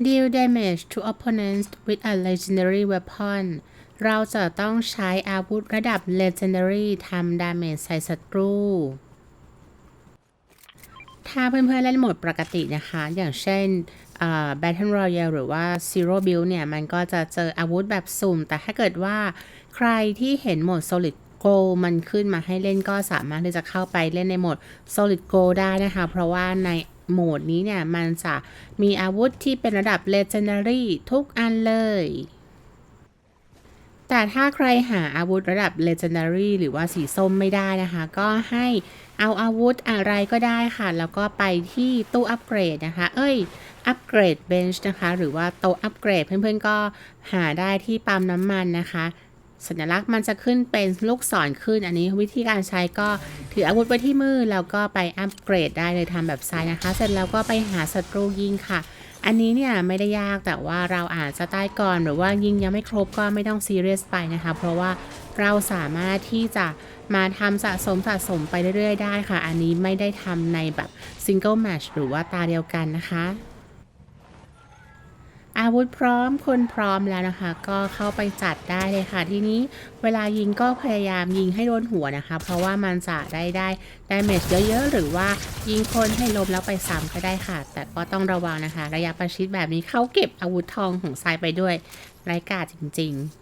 deal damage to opponents with a legendary weapon เราจะต้องใช้อาวุธระดับ legendary ทำ damage ใส่ศัตรู ถ้าเพื่อนๆเล่นโหมดปกตินะคะ อย่างเช่นอ่า Battle Royale หรือว่า Zero Build เนี่ย มันก็จะเจออาวุธแบบสุ่ม แต่ถ้าเกิดว่าใครที่เห็นโหมด Solid Go มันขึ้นมาให้เล่นก็สามารถที่จะเข้าไปเล่นในโหมด Solid Go ได้นะคะ เพราะว่าใน โหมดนี้เนี่ย มันจะมีอาวุธที่เป็นระดับ Legendary ทุกอันเลย แต่ถ้าใครหาอาวุธระดับ Legendary หรือว่าสีส้มไม่ได้นะคะ ก็ให้เอาอาวุธอะไรก็ได้ค่ะ แล้วก็ไปที่ตู้อัปเกรดนะคะ เอ้ยอัปเกรดเบนช์นะคะ หรือว่าโต๊ะอัปเกรดเพื่อนๆก็หาได้ที่ปั๊มน้ำมันนะคะ สัญลักษณ์มันจะขึ้นเป็นลูกศรขึ้น อันนี้วิธีการใช้ก็ถืออาวุธไว้ที่มือแล้วก็ไปอัปเกรดได้เลยทำแบบซ้ายนะคะ เสร็จแล้วก็ไปหาศัตรูยิงค่ะ อันนี้เนี่ยไม่ได้ยากแต่ว่าเราอาจจะใตายก่อนหรือว่ายิงยังไม่ครบก็ไม่ต้องซีเรียสไปนะคะ เพราะว่าเราสามารถที่จะมาทำสะสมสะสมไปเรื่อยๆได้ค่ะ อันนี้ไม่ได้ทำในแบบซิงเกิลแมชหรือว่าตาเดียวกันนะคะ วุธพร้อมคนพร้อมแล้วนะคะ ก็เข้าไปจัดได้เลยค่ะ ทีนี้เวลายิงก็พยายามยิงให้โดนหัวนะคะ เพราะว่ามันจะได้ได้ดาเมจเยอะๆ หรือว่ายิงคนให้ล้มแล้วไปซ้ำก็ได้ค่ะ แต่ก็ต้องระวังนะคะ ระยะประชิดแบบนี้เขาเก็บอาวุธทองของทรายไปด้วยไร้กาจจริง ๆ